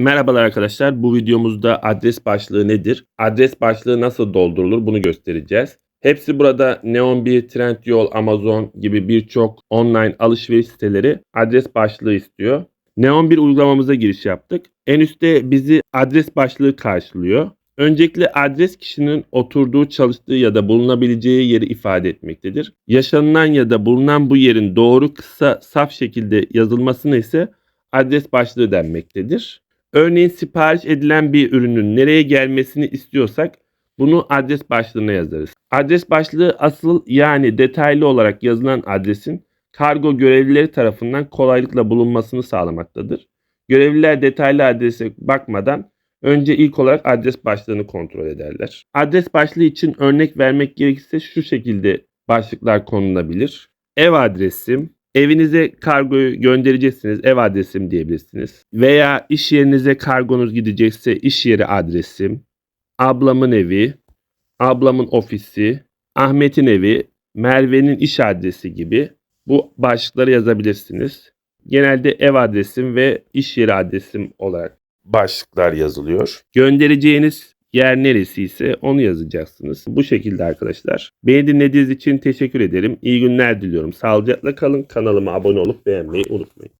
Merhabalar arkadaşlar. Bu videomuzda adres başlığı nedir? Adres başlığı nasıl doldurulur bunu göstereceğiz. Hepsi burada Neon 1, Trendyol, Amazon gibi birçok online alışveriş siteleri adres başlığı istiyor. Neon 1 uygulamamıza giriş yaptık. En üstte bizi adres başlığı karşılıyor. Öncelikle adres kişinin oturduğu, çalıştığı ya da bulunabileceği yeri ifade etmektedir. Yaşanılan ya da bulunan bu yerin doğru kısa saf şekilde yazılmasına ise adres başlığı denmektedir. Örneğin sipariş edilen bir ürünün nereye gelmesini istiyorsak bunu adres başlığına yazarız. Adres başlığı asıl yani detaylı olarak yazılan adresin kargo görevlileri tarafından kolaylıkla bulunmasını sağlamaktadır. Görevliler detaylı adrese bakmadan önce ilk olarak adres başlığını kontrol ederler. Adres başlığı için örnek vermek gerekirse şu şekilde başlıklar konulabilir. Ev adresim, Evinize kargoyu göndereceksiniz. Ev adresim diyebilirsiniz. Veya iş yerinize kargonuz gidecekse iş yeri adresim. Ablamın evi, ablamın ofisi, Ahmet'in evi, Merve'nin iş adresi gibi bu başlıkları yazabilirsiniz. Genelde ev adresim ve iş yeri adresim olarak başlıklar yazılıyor. Göndereceğiniz yer neresi ise onu yazacaksınız. Bu şekilde arkadaşlar. Beni dinlediğiniz için teşekkür ederim. İyi günler diliyorum. Sağlıcakla kalın. Kanalıma abone olup beğenmeyi unutmayın.